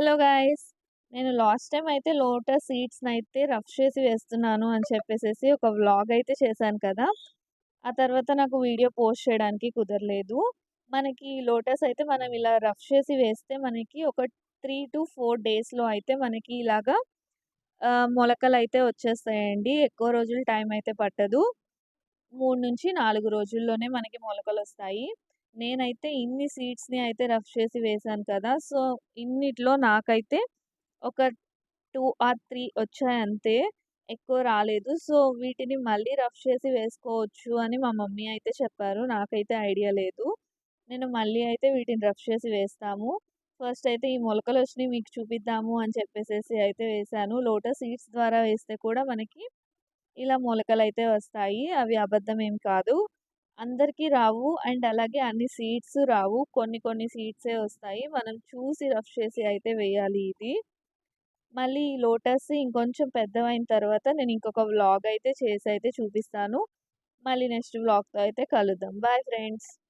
Hello guys. నేను last time అయితే lotus సీడ్స్ని అయితే రఫ్ చేసి వేస్తున్నాను అని చెప్పేసి ఒక వ్లాగ్ అయితే చేశాను కదా. ఆ తర్వాత నాకు వీడియో పోస్ట్ చేయడానికి కుదరలేదు. మనకి లోటస్ అయితే మనం ఇలా రఫ్ చేసి వేస్తే మనకి ఒక త్రీ టు ఫోర్ డేస్లో అయితే మనకి ఇలాగా మొలకలు అయితే వచ్చేస్తాయండి. ఎక్కువ రోజులు టైం అయితే పట్టదు. మూడు నుంచి నాలుగు రోజుల్లోనే మనకి మొలకలు వస్తాయి. నేనైతే ఇన్ని సీడ్స్ని అయితే రఫ్ చేసి వేశాను కదా! సో ఇన్నిట్లో నాకైతే ఒక టూ ఆర్ త్రీ వచ్చాయి అంతే ఎక్కువ రాలేదు. సో వీటిని మళ్ళీ రఫ్ చేసి వేసుకోవచ్చు అని మా మమ్మీ అయితే చెప్పారు. నాకైతే ఐడియా లేదు. నేను మళ్ళీ అయితే వీటిని రఫ్ చేసి వేస్తాము. ఫస్ట్ అయితే ఈ మొలకలు వచ్చినాయి మీకు చూపిద్దాము అని చెప్పేసి అయితే వేశాను లోటస్ సీడ్స్ ద్వారా వేస్తే కూడా మనకి ఇలా మొలకలు అయితే వస్తాయి. అవి అబద్ధం ఏం కాదు. అందరికీ రావు. అండ్ అలాగే అన్ని సీడ్స్ రావు. కొన్ని కొన్ని సీడ్సే వస్తాయి. మనం చూసి రఫ్ చేసి అయితే వేయాలి ఇది. మళ్ళీ లోటస్ ఇంకొంచెం పెద్దవైన తర్వాత నేను ఇంకొక వ్లాగ్ అయితే చేసి అయితే చూపిస్తాను. మళ్ళీ నెక్స్ట్ వ్లాగ్తో అయితే కలుద్దాం. Bye friends.